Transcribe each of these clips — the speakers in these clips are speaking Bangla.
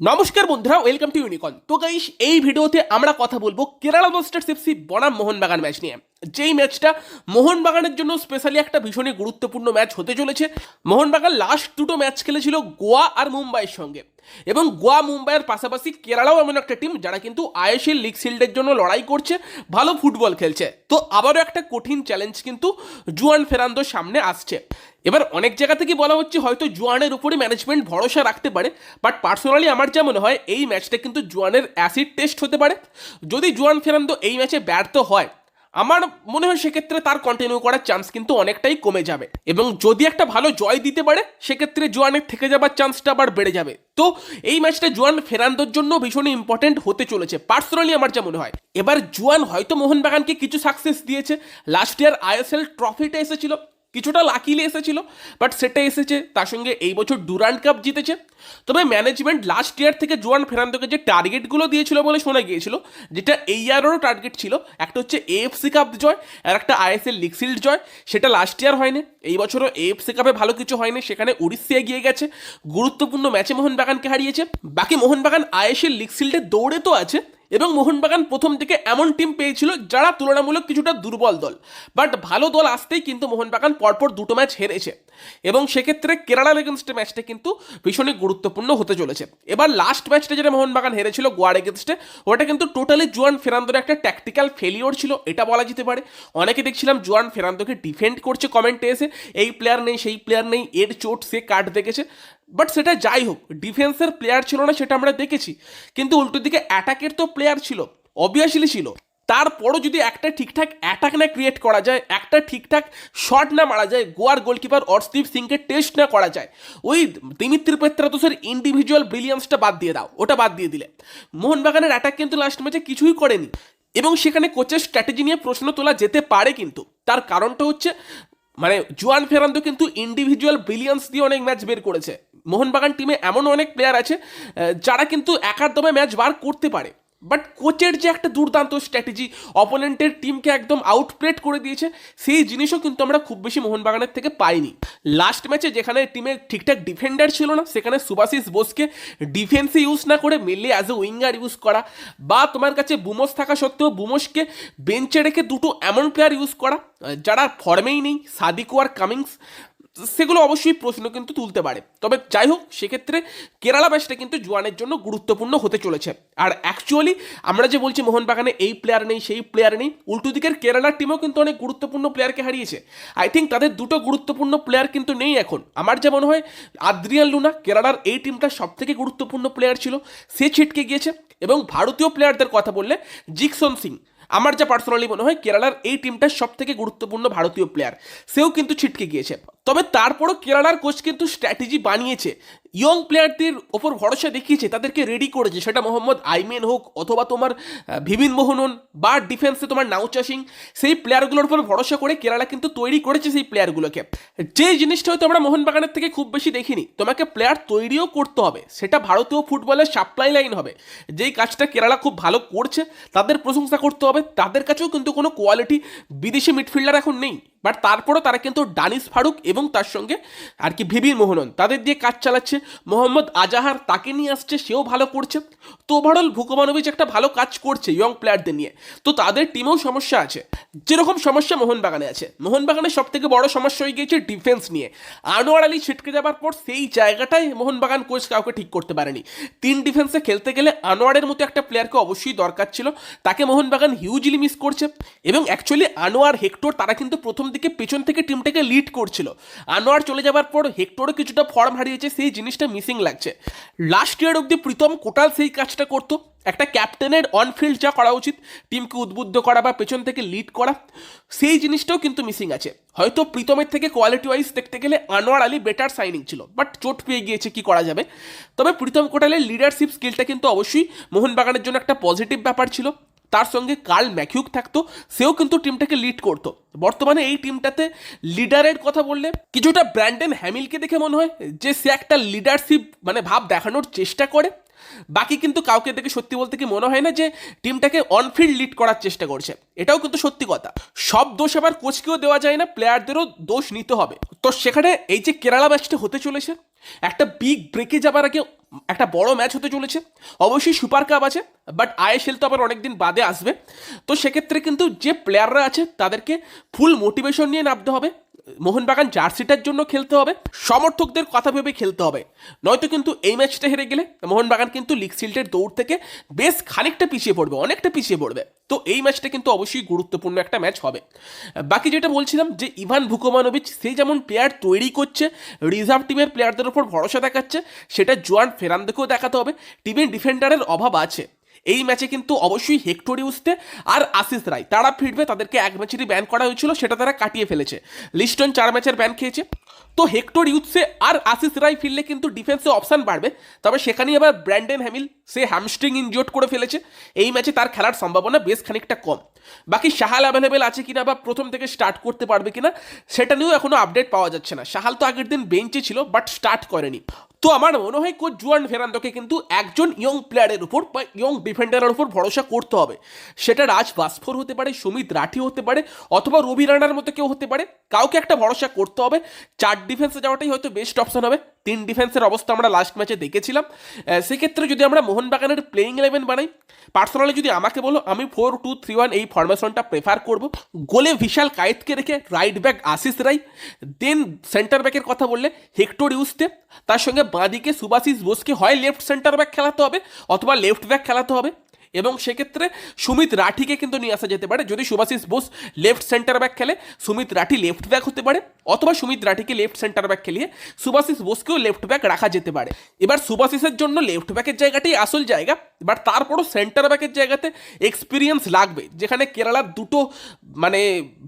নমস্কার বন্ধুরা ওয়েলকাম টু ইউনিকন তো গাইস এই ভিডিওতে আমরা কথা বলব কেরালা মাস্টার্স এফসি বনাম মোহনবাগান ম্যাচ নিয়ে। যেই ম্যাচটা মোহনবাগানের জন্য স্পেশালি একটা ভীষণই গুরুত্বপূর্ণ ম্যাচ হতে চলেছে। মোহনবাগান লাস্ট দুটো ম্যাচ খেলেছিল গোয়া আর মুম্বাইয়ের সঙ্গে। এবং গোয়া, মুম্বাইয়ের পাশাপাশি কেরালাও এমন একটা টিম যারা কিন্তু আইএসএল লিগ শিল্ডের জন্য লড়াই করছে, ভালো ফুটবল খেলছে। তো আবারও একটা কঠিন চ্যালেঞ্জ কিন্তু জুয়ান ফেরান্দোর সামনে আসছে। এবার অনেক জায়গা থেকে বলা হচ্ছে হয়তো জুয়ানের উপরে ম্যানেজমেন্ট ভরসা রাখতে পারে বাট পার্সোনালি আমার যা মনে হয়, এই ম্যাচটা কিন্তু জুয়ানের অ্যাসিড টেস্ট হতে পারে। যদি জুয়ান ফেরান্দো এই ম্যাচে ব্যর্থ হয় আমার মনে হয় সেক্ষেত্রে তার কন্টিনিউ করার চান্স কিন্তু অনেকটাই কমে যাবে। এবং যদি একটা ভালো জয় দিতে পারে, সেক্ষেত্রে জোয়ানের থেকে যাবার চান্সটা আবার বেড়ে যাবে। তো এই ম্যাচটা জোয়ান ফেরান্দোর জন্য ভীষণই ইম্পর্টেন্ট হতে চলেছে। পার্সোনালি আমার যা মনে হয়, এবার জোয়ান হয়তো মোহনবাগানকে কিছু সাকসেস দিয়েছে। লাস্ট ইয়ার আইএসএল ট্রফিটা এসেছিল, কিছুটা লাকিলে এসেছিল বাট সেটা এসেছে, তার সঙ্গে এই বছর ডুরান্ড কাপ জিতেছে। তবে ম্যানেজমেন্ট লাস্ট ইয়ার থেকে জোয়ান ফেরান্দোকে যে টার্গেটগুলো দিয়েছিল বলে শোনা গিয়েছিল, যেটা এই ইয়ারেরও টার্গেট ছিল, একটা হচ্ছে এএফসি কাপ জয় আর একটা আইএসএল লিগ শিল্ড জয়, সেটা লাস্ট ইয়ার হয়নি। এই বছরও এএফসি কাপে ভালো কিছু হয়নি, সেখানে উড়িষ্যা এগিয়ে গেছে, গুরুত্বপূর্ণ ম্যাচে মোহনবাগানকে হারিয়েছে, বাকি মোহনবাগান আইএসএল লিগ শিল্ডে দৌড়ে তো আছে এবং মোহনবাগান প্রথম থেকে এমন টিম পেয়েছিল যারা তুলনামূলক কিছুটা দুর্বল দল। বাট ভালো দল আসতেই কিন্তু মোহনবাগান পরপর দুটো ম্যাচ হেরেছে। এবং সেক্ষেত্রে কেরালার এগেনস্টে ম্যাচটা কিন্তু ভীষণই গুরুত্বপূর্ণ হতে চলেছে। এবার লাস্ট ম্যাচটা যেটা মোহনবাগান হেরেছিল গোয়ার এগেনস্টে ওটা কিন্তু টোটালি জুয়ান ফেরান্দোর একটা ট্যাকটিক্যাল ফেলিওর ছিল, এটা বলা যেতে পারে। অনেকে দেখছিলাম জুয়ান ফেরান্দোকে ডিফেন্ড করছে কমেন্টে এসে, এই প্লেয়ার নেই, সেই প্লেয়ার নেই, এর চোট সে কাট দেখেছে। বাট সেটা যাই হোক ডিফেন্সের প্লেয়ার ছিল না, সেটা আমরা দেখেছি। কিন্তু উল্টো দিকে অ্যাটাকের তো প্লেয়ার ছিল অবভিয়াসলি ছিল। তারপরও যদি একটা ঠিকঠাক অ্যাটাক না ক্রিয়েট করা যায়, একটা ঠিকঠাক শট না মারা যায়, গোয়ার গোলকিপার অর্শদীপ সিংকে টেস্ট না করা যায়, ওই দিমিত্রি পেত্রাতোসের ইন্ডিভিজুয়াল ব্রিলিয়ান্সটা বাদ দিয়ে দাও, ওটা বাদ দিয়ে দিলে। মোহনবাগানের অ্যাটাক কিন্তু লাস্ট ম্যাচে কিছুই করেনি, এবং সেখানে কোচের স্ট্র্যাটেজি নিয়ে প্রশ্ন তোলা যেতে পারে কিন্তু, তার কারণটা হচ্ছে মানে জুয়ান ফেরান্দো কিন্তু ইন্ডিভিজুয়াল ব্রিলিয়ান্স দিয়ে অনেক ম্যাচ বের করেছে। মোহনবাগান টিমে এমন অনেক প্লেয়ার আছে যারা কিন্তু একার দমে ম্যাচ বার করতে পারে। বাট কোচের যে একটা দুর্দান্ত স্ট্র্যাটেজি অপোনেন্টের টিমকে একদম আউটপ্লেট করে দিয়েছে, সেই জিনিসও কিন্তু আমরা খুব বেশি মোহনবাগানের থেকে পাইনি। লাস্ট ম্যাচে যেখানে টিমের ঠিকঠাক ডিফেন্ডার ছিল না, সেখানে সুভাশিস বোসকে ডিফেন্সে ইউজ না করে mainly as a winger use করা বা তোমার কাছে বুমোস থাকা সত্ত্বেও বুমোসকে বেঞ্চে রেখে দুটো এমন প্লেয়ার ইউজ করা, যারা ফর্মেই নেই, সাদিকো আর কামিংস সেগুলো অবশ্যই প্রশ্ন কিন্তু তুলতে পারে। তবে যাই হোক, সেক্ষেত্রে কেরালা ম্যাচটা কিন্তু জোয়ানের জন্য গুরুত্বপূর্ণ হতে চলেছে। আর অ্যাকচুয়ালি আমরা যে বলছি মোহনবাগানে এই প্লেয়ার নেই, সেই প্লেয়ার নেই, উল্টো দিকের কেরালার টিমও কিন্তু অনেক গুরুত্বপূর্ণ প্লেয়ারকে হারিয়েছে। আই থিঙ্ক তাদের দুটো গুরুত্বপূর্ণ প্লেয়ার কিন্তু নেই এখন। আমার যা মনে হয়, আদ্রিয়ান লুনা কেরালার এই টিমটার সব থেকে গুরুত্বপূর্ণ প্লেয়ার ছিল। সে ছিটকে গিয়েছে। এবং ভারতীয় প্লেয়ারদের কথা বললে, জিকসন সিং। আমার যা পার্সোনালি মনে হয় কেরালার এই টিমটার সব থেকে গুরুত্বপূর্ণ ভারতীয় প্লেয়ার সেও কিন্তু ছিটকে গিয়েছে। তবে তারপরও কেরালার কোচ কিন্তু স্ট্র্যাটেজি বানিয়েছে। ইয়ং প্লেয়ারদের ওপর ভরসা দেখিয়েছে, তাদেরকে রেডি করেছে। সেটা মোহাম্মদ আইমেন হোক অথবা তোমার ভিবিন মোহনন বা ডিফেন্সে তোমার নাউচা সিং, সেই প্লেয়ারগুলোর উপর ভরসা করে কেরালা কিন্তু তৈরি করেছে সেই প্লেয়ারগুলোকে যে জিনিসটা হয়তো আমরা মোহনবাগানের থেকে খুব বেশি দেখিনি, তোমাকে প্লেয়ার তৈরিও করতে হবে। সেটা ভারতীয় ফুটবলের সাপ্লাই লাইন হবে। যেই কাজটা কেরালা খুব ভালো করছে, তাদের প্রশংসা করতে হবে। তাদের কাছেও কিন্তু কোনো কোয়ালিটি বিদেশি মিডফিল্ডার এখন নেই। বাট তারপরও তারা কিন্তু ডানিস ফারুক এবং তার সঙ্গে আর কি ভিবির মোহনন, তাদের দিয়ে কাজ চালাচ্ছে। মোহাম্মদ আজাহার তাকে নিয়ে আসছে, সেও ভালো করছে। তো ওভারঅল ভুকমানবিচ একটা ভালো কাজ করছে ইয়ং প্লেয়ারদের নিয়ে। তো তাদের টিমেও সমস্যা আছে। যেরকম সমস্যা মোহনবাগানে আছে। মোহনবাগানের সব থেকে বড় সমস্যা হয়ে গিয়েছে ডিফেন্স নিয়ে। আনোয়ার আলী ছিটকে যাবার পর সেই জায়গাটাই মোহনবাগান কোচ কাউকে ঠিক করতে পারেনি। তিন ডিফেন্সে খেলতে গেলে আনোয়ারের মতো একটা প্লেয়ারকে অবশ্যই দরকার ছিল। তাকে মোহনবাগান হিউজলি মিস করছে। এবং অ্যাকচুয়ালি আনোয়ার, হেক্টর তারা কিন্তু প্রথম দিকে পেছন থেকে টিমটাকে লিড করছিল। আনোয়ার চলে যাবার পর হেক্টরও কিছুটা ফর্ম হারিয়েছে, সেই জিনিসটা মিসিং লাগছে। লাস্ট ইয়ার অব্দি প্রীতম কোটাল সেই কাজটা করতো। একটা ক্যাপ্টেনের অনফিল্ড যা করা উচিত টিমকে উদ্বুদ্ধ করা বা পেছন থেকে লিড করা, সেই জিনিসটাও কিন্তু মিসিং আছে। হয়তো প্রীতমের থেকে কোয়ালিটি ওয়াইজ দেখতে গেলে আনোয়ার আলী বেটার সাইনিং ছিল বাট চোট পেয়ে গিয়েছে, কি করা যাবে? তবে প্রীতম কোটালের লিডারশিপ স্কিলটা কিন্তু অবশ্যই মোহনবাগানের জন্য একটা পজিটিভ ব্যাপার ছিল। তার সঙ্গে কার্ল ম্যাকিউক থাকতো, সেও কিন্তু টিমটাকে লিড করতো। বর্তমানে এই টিমটাতে লিডারের কথা বললে কিছুটা ব্র্যান্ডেন হ্যামিলকে দেখে মনে হয় যে সে একটা লিডারশিপ মানে ভাব দেখানোর চেষ্টা করে। বাকি কিন্তু কাউকে দেখে সত্যি বলতে কি মনে হয় না যে টিমটাকে অনফিল্ড লিড করার চেষ্টা করছে। এটাও কিন্তু সত্যি কথা। সব দোষ আবার কোচকেও দেওয়া যায় না প্লেয়ারদেরও দোষ নিতে হবে। তো সেখানে এই যে কেরালা ম্যাচটা হতে চলেছে একটা বিগ ব্রেকে যাবার আগে একটা বড় ম্যাচ হতে চলেছে। অবশ্যই সুপার কাপ আছে বাট আইএসএল তো আবার অনেকদিন বাদে আসবে। তো সেক্ষেত্রে কিন্তু যে প্লেয়াররা আছে, তাদেরকে ফুল মোটিভেশন নিয়ে নামতে হবে। মোহনবাগান জার্সিটার জন্য খেলতে হবে, সমর্থকদের কথা ভেবে খেলতে হবে। নয়তো কিন্তু এই ম্যাচটা হেরে গেলে মোহনবাগান কিন্তু লিগ সিল্ডের দৌড় থেকে বেশ খানিকটা পিছিয়ে পড়বে, অনেকটা পিছিয়ে পড়বে। তো এই ম্যাচটা কিন্তু অবশ্যই গুরুত্বপূর্ণ একটা ম্যাচ হবে। বাকি যেটা বলছিলাম যে ইভান ভুকোমানোভিচ সেই যেমন প্লেয়ার তৈরি করছে রিজার্ভ টিমের প্লেয়ারদের উপর ভরসা দেখাচ্ছে, সেটা জোয়ান ফেরান্দেকেও দেখাতে হবে। টিমের ডিফেন্ডারের অভাব আছে। এই ম্যাচে কিন্তু অবশ্যই হেক্টোরিউসতে আর আশিস রায় তারা ফিরবে, তাদেরকে এক ম্যাচেরই ব্যান করা হয়েছিল, সেটা তারা কাটিয়ে ফেলেছে। লিস্টন চার ম্যাচের ব্যান খেয়েছে। তো হেক্টর ইউথসে আর আশিস রায় ফিরলে কিন্তু ডিফেন্সে অপশান বাড়বে। তবে সেখানেই আবার ব্র্যান্ডেন হ্যামিল সে হ্যামস্ট্রিং ইনজোর্ড করে ফেলেছে। এই ম্যাচে তার খেলার সম্ভাবনা বেশ খানিকটা কম। বাকি সাহাল অ্যাভেলেবেল আছে কিনা বা প্রথম থেকে স্টার্ট করতে পারবে কিনা, সেটা নিয়েও এখনও আপডেট পাওয়া যাচ্ছে না। সাহাল তো আগের দিন বেঞ্চে ছিল বাট স্টার্ট করেনি। তো আমার মনে হয় কোচ জুয়ান ফেরান্দোকে কিন্তু একজন ইয়ং প্লেয়ারের উপর বা ইয়ং ডিফেন্ডারের উপর ভরসা করতে হবে। সেটা রাজ বাস্ফোর হতে পারে, সুমিত রাঠি হতে পারে, অথবা রবি রানার মতো কেউ হতে পারে। কাউকে একটা ভরসা করতে হবে। চার ডিফেন্সে যাওয়াটাই হয়তো বেস্ট অপশন হবে। তিন ডিফেন্সের অবস্থা আমরা লাস্ট ম্যাচে দেখেছিলাম। সেক্ষেত্রে যদি আমরা মোহনবাগানের প্লেয়িং ইলেভেন বানাই পার্সোনালি যদি আমাকে বলো, আমি ফোর টু থ্রি ওয়ান এই ফরমেশনটা প্রেফার করব। গোলে বিশাল কায়েতকে রেখে right back Ashish Rai then center ব্যাকের কথা বললে হেক্টর ইউসতে, তার সঙ্গে বাঁদিকে সুভাশিস বোসকে হয় লেফট সেন্টার ব্যাক খেলাতে হবে, অথবা লেফট ব্যাক খেলাতে হবে। এবং সেক্ষেত্রে সুমিত রাঠিকে কিন্তু নিয়ে আসা যেতে পারে। যদি Subhasish Bose left center back খেলে, সুমিত রাঠি লেফট ব্যাক হতে পারে, অথবা সুমিত রাঠিকে লেফট সেন্টার ব্যাক খেলিয়ে সুভাশিস বোসকেও লেফট ব্যাক রাখা যেতে পারে। এবার সুভাশিসের জন্য লেফট ব্যাকের জায়গাটি আসল জায়গা। বাট তারপরও সেন্টার ব্যাকের জায়গাতে এক্সপিরিয়েন্স লাগবে, যেখানে কেরালার দুটো মানে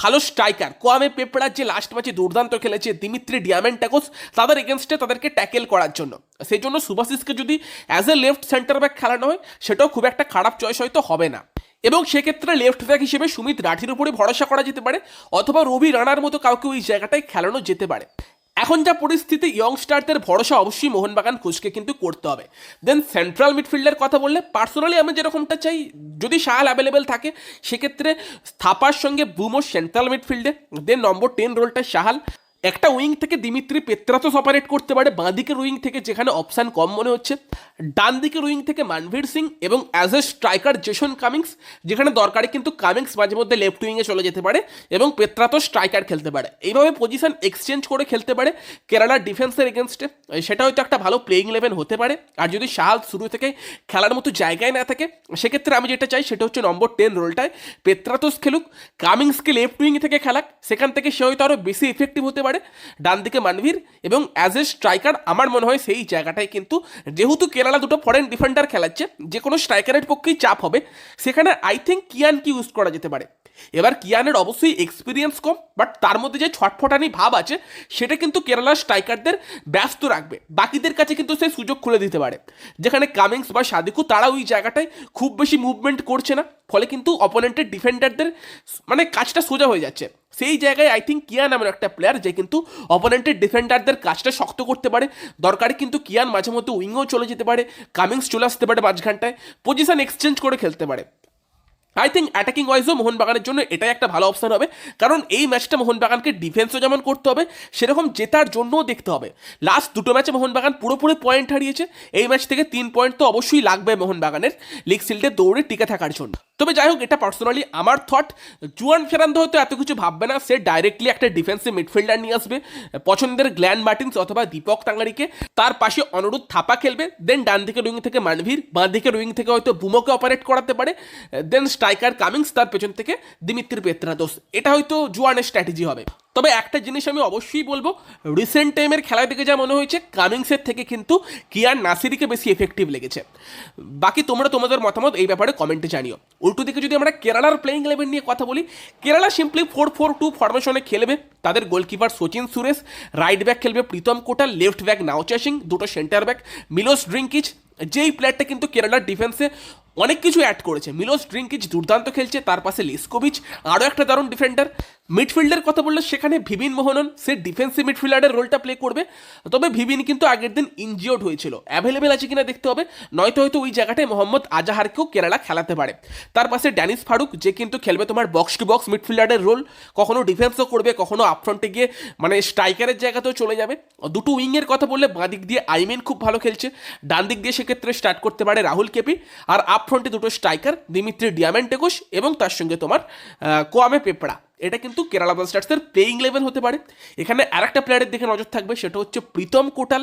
ভালো স্ট্রাইকার কোয়ামে পেপড়ার যে লাস্ট ম্যাচে দুর্দান্ত খেলেছে দিমিত্রি ডিয়ামেন্টাকোস তাদের এগেনস্টে তাদেরকে ট্যাকেল করার জন্য। সেই জন্য সুভাশিসকে যদি as a left center back খেলানো হয়, সেটাও খুব একটা খারাপ চয়েস হয়তো হবে না। এবং সেক্ষেত্রে লেফট ব্যাক হিসেবে সুমিত রাঠির উপরে ভরসা করা যেতে পারে, অথবা রবি রানার মতো কাউকে ওই জায়গাটায় খেলানো যেতে পারে। এখন যা পরিস্থিতি ইয়ংস্টারদের ভরসা অবশ্যই মোহনবাগান খুশকে কিন্তু করতে হবে। দেন সেন্ট্রাল মিডফিল্ডের কথা বললে পার্সোনালি আমি যেরকমটা চাই, যদি শাহাল অ্যাভেলেবেল থাকে, সেক্ষেত্রে স্থাপার সঙ্গে বুমো সেন্ট্রাল মিডফিল্ডে দেন নম্বর টেন রোলটা শাহাল। একটা উইং থেকে দিমিত্রি পেত্রাতস অপারেট করতে পারে বাঁ দিকের উইং থেকে যেখানে অপশান কম মনে হচ্ছে ডান দিকের উইং থেকে মানভীর সিং এবং as a striker Jason Cummings যেখানে দরকারি কিন্তু কামিংস মাঝে মধ্যে লেফট উইংয়ে চলে যেতে পারে এবং পেত্রাতস স্ট্রাইকার খেলতে পারে। এইভাবে পজিশন এক্সচেঞ্জ করে খেলতে পারে কেরালার ডিফেন্সের এগেনস্টে সেটা হয়তো একটা ভালো প্লেয়িং ইলেভেন হতে পারে, আর যদি শাহাল শুরু থেকে খেলার মতো জায়গায় না থাকে, সেক্ষেত্রে আমি যেটা চাই সেটা হচ্ছে নম্বর টেন রোলটায় পেত্রাতোস খেলুক কামিংসকে লেফট উইং থেকে খেলাক, সেখান থেকে সে হয়তো আরও বেশি ইফেক্টিভ হতে পারে ডান দিকে মানভীর এবং অ্যাজ এ স্ট্রাইকার আমার মনে হয় সেই জায়গাটায় কিন্তু যেহেতু কেরালা দুটো ফরেন ডিফেন্ডার খেলাচ্ছে, যে কোনো স্ট্রাইকারের পক্ষেই চাপ হবে। সেখানে আই থিঙ্ক কিয়ানকে ইউজ করা যেতে পারে? এবার কিয়ানের অবশ্যই এক্সপিরিয়েন্স কম বাট তার মধ্যে যে ছটফটানি ভাব আছে, সেটা কিন্তু কেরালার স্ট্রাইকারদের ব্যস্ত রাখবে। বাকিদের কাছে কিন্তু সে সুযোগ খুলে দিতে পারে। যেখানে কামিংস বা সাদিকু, তারা ওই জায়গাটায় খুব বেশি মুভমেন্ট করছে না, ফলে কিন্তু অপোনেন্টের ডিফেন্ডারদের মানে কাজটা সোজা হয়ে যাচ্ছে। সেই জায়গায় আই থিঙ্ক কিয়ান এমন একটা প্লেয়ার যে কিন্তু অপোনেন্টের ডিফেন্ডারদের কাজটা শক্ত করতে পারে। দরকারে কিন্তু কিয়ান মাঝে মধ্যে উইংও চলে যেতে পারে, কামিংস চলে আসতে পারে মাঝখানটায় পজিশন এক্সচেঞ্জ করে খেলতে পারে। আই থিঙ্ক অ্যাটাকিং ওয়াইজও মোহনবাগানের জন্য এটাই একটা ভালো অপশান হবে। কারণ এই ম্যাচটা মোহনবাগানকে ডিফেন্সও যেমন করতে হবে, সেরকম জেতার জন্যও দেখতে হবে। লাস্ট দুটো ম্যাচে মোহনবাগান পুরোপুরি পয়েন্ট হারিয়েছে। এই ম্যাচ থেকে তিন পয়েন্ট তো অবশ্যই লাগবে মোহনবাগানের। লিগ সিল্ডে দৌড়ে টিকে থাকার জন্য। তবে যাই হোক, এটা পার্সোনালি আমার থট জুয়ান ফেরান্দো হয়তো এত কিছু ভাববে না, সে ডাইরেক্টলি একটা ডিফেন্সিভ মিডফিল্ডার নিয়ে আসবে। পছন্দের গ্ল্যান মার্টিন্স অথবা দীপক তাঙ্গারিকে, তার পাশে অনুরোধ থাপা খেলবে। দেন ডান দিকের উইং থেকে মানভীর, বাঁ দিকের উইং থেকে হয়তো বুমোকে অপারেট করাতে পারে। দেন স্ট্রাইকার কামিংস, তার পেছন থেকে দিমিত্রি পেত্রাদোস। এটা হয়তো জুয়ানের স্ট্র্যাটেজি হবে। তবে একটা জিনিস আমি অবশ্যই বলব রিসেন্ট টাইমের খেলা থেকে যা মনে হয়েছে, কামিংসের থেকে কিন্তু কিয়ার নাসিরিকে বেশি এফেক্টিভ লেগেছে। বাকি তোমরা তোমাদের মতামত এই ব্যাপারে কমেন্টে জানিও। উল্টো দিকে যদি আমরা কেরালার প্লেয়িং ইলেভেন নিয়ে কথা বলি, Kerala simply four four two ফরমেশনে খেলবে। তাদের goalkeeper Sachin Suresh right back খেলবে প্রীতম কোটা লেফট ব্যাক নাওচা সিং, দুটো সেন্টার ব্যাক মিলোস ড্রিঙ্কিচ। যেই প্লেয়ারটা কিন্তু কেরালার ডিফেন্সে অনেক কিছু অ্যাড করেছে। মিলোস ড্রিঙ্কিচ দুর্দান্ত খেলছে, তার পাশে লিসকোভিচ, আরও একটা দারুণ ডিফেন্ডার মিডফিল্ডের কথা বললে সেখানে ভিবিন মোহনন, সে ডিফেন্সিভ মিডফিল্ডারের রোলটা প্লে করবে। তবে ভিবিন কিন্তু আগের দিন ইনজিওর্ড হয়েছিল। অ্যাভেলেবেল আছে কিনা দেখতে হবে। নয়তো হয়তো ওই জায়গাটায় মোহাম্মদ আজাহারকেও কেরালা খেলাতে পারে। তার পাশে ড্যানিস ফারুক, যে কিন্তু খেলবে তোমার বক্স টু বক্স মিডফিল্ডারের রোল কখনো ডিফেন্সও করবে, কখনো আপফ্রন্টে গিয়ে মানে স্ট্রাইকারের জায়গাতেও চলে যাবে। দুটো উইংয়ের কথা বললে বাঁ দিক দিয়ে আইমেন খুব ভালো খেলছে। ডান দিক দিয়ে সেক্ষেত্রে স্টার্ট করতে পারে রাহুল কেপি। আর আপফ্রন্টে দুটো স্ট্রাইকার দিমিত্রি ডিয়ামেন্টেকোস এবং তার সঙ্গে তোমার কোয়ামে পেপড়া। এটা কিন্তু কেরালা ব্লাস্টার্সের প্লেইং লেভেল হতে পারে। এখানে আরেকটা প্লেয়ারের দিকে নজর থাকবে, সেটা হচ্ছে প্রীতম কোটাল।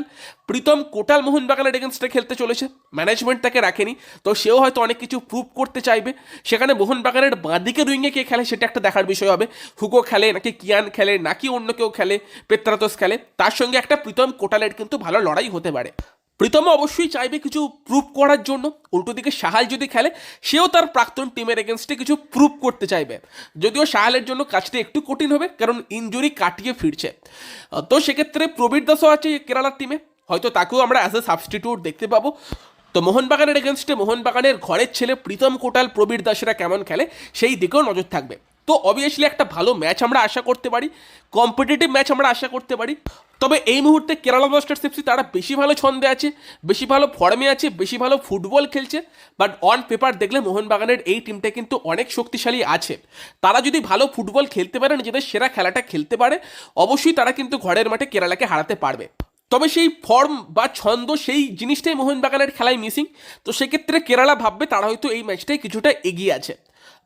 প্রীতম কোটাল মোহনবাগানের এগেনস্টে খেলতে চলেছে ম্যানেজমেন্ট তাকে রাখেনি, তো সেও হয়তো অনেক কিছু প্রুভ করতে চাইবে। সেখানে মোহনবাগানের বাঁদিকে রুইংয়ে কে খেলে, সেটা একটা দেখার বিষয় হবে। হুকো খেলে, নাকি কিয়ান খেলে, নাকি অন্য কেউ খেলে পেত্রাতস খেলে, তার সঙ্গে একটা প্রীতম কোটালের কিন্তু ভালো লড়াই হতে পারে। প্রীতম অবশ্যই চাইবে কিছু প্রুভ করার জন্য। উল্টো দিকে সাহাল যদি খেলে, সেও তার প্রাক্তন টিমের এগেনস্টে কিছু প্রুভ করতে চাইবে। যদিও সাহালের জন্য কাজটা একটু কঠিন হবে, কারণ ইনজুরি কাটিয়ে ফিরছে। তো সেক্ষেত্রে প্রবীর দাসও আছে কেরালার টিমে হয়তো তাকেও আমরা অ্যাজ এ সাবস্টিটিউট দেখতে পাবো। তো মোহনবাগানের এগেনস্টে মোহনবাগানের ঘরের ছেলে প্রীতম কোটাল প্রবীর দাসেরা কেমন খেলে, সেই দিকেও নজর থাকবে। তো অবভিয়াসলি একটা ভালো ম্যাচ আমরা আশা করতে পারি কম্পিটিটিভ ম্যাচ আমরা আশা করতে পারি। তবে এই মুহূর্তে কেরালা ব্লাস্টার্স এফসি তারা বেশি ভালো ছন্দে আছে, বেশি ভালো ফর্মে আছে, বেশি ভালো ফুটবল খেলছে বাট অন পেপার দেখলে মোহনবাগানের এই টিমটা কিন্তু অনেক শক্তিশালী আছে। তারা যদি ভালো ফুটবল খেলতে পারে, নিজেদের সেরা খেলাটা খেলতে পারে, অবশ্যই তারা কিন্তু ঘরের মাঠে কেরালাকে হারাতে পারবে। তবে সেই ফর্ম বা ছন্দ, সেই জিনিসটাই মোহনবাগানের খেলায় মিসিং তো সেক্ষেত্রে কেরালা ভাববে তারা হয়তো এই ম্যাচটাই কিছুটা এগিয়ে আছে।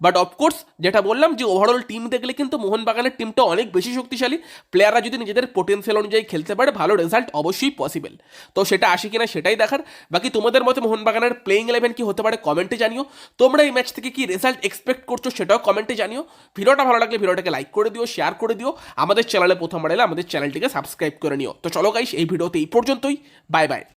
বাট অফকোর্স যেটা বললাম যে ওভারঅল টিম দেখলে কিন্তু মোহনবাগানের টিমটা অনেক বেশি শক্তিশালী। প্লেয়াররা যদি নিজেদের পোটেন্সিয়াল অনুযায়ী খেলতে পারে, ভালো রেজাল্ট অবশ্যই পসিবল তো সেটা আসে কিনা সেটাই দেখার। বাকি তোমাদের মতে মোহনবাগানের প্লেইং ইলেভেন কি হতে পারে কমেন্টে জানিও। তোমরা এই ম্যাচ থেকে কি রেজাল্ট এক্সপেক্ট করছ সেটাও কমেন্টে জানিও। ভিডিওটা ভালো লাগলে ভিডিওটাকে লাইক করে দিও শেয়ার করে দিও। আমাদের চ্যানেলে প্রথমবার এলে আমাদের চ্যানেলটিকে সাবস্ক্রাইব করে নিও। তো চলো গাইস এই ভিডিওতে এই পর্যন্তই। Bye bye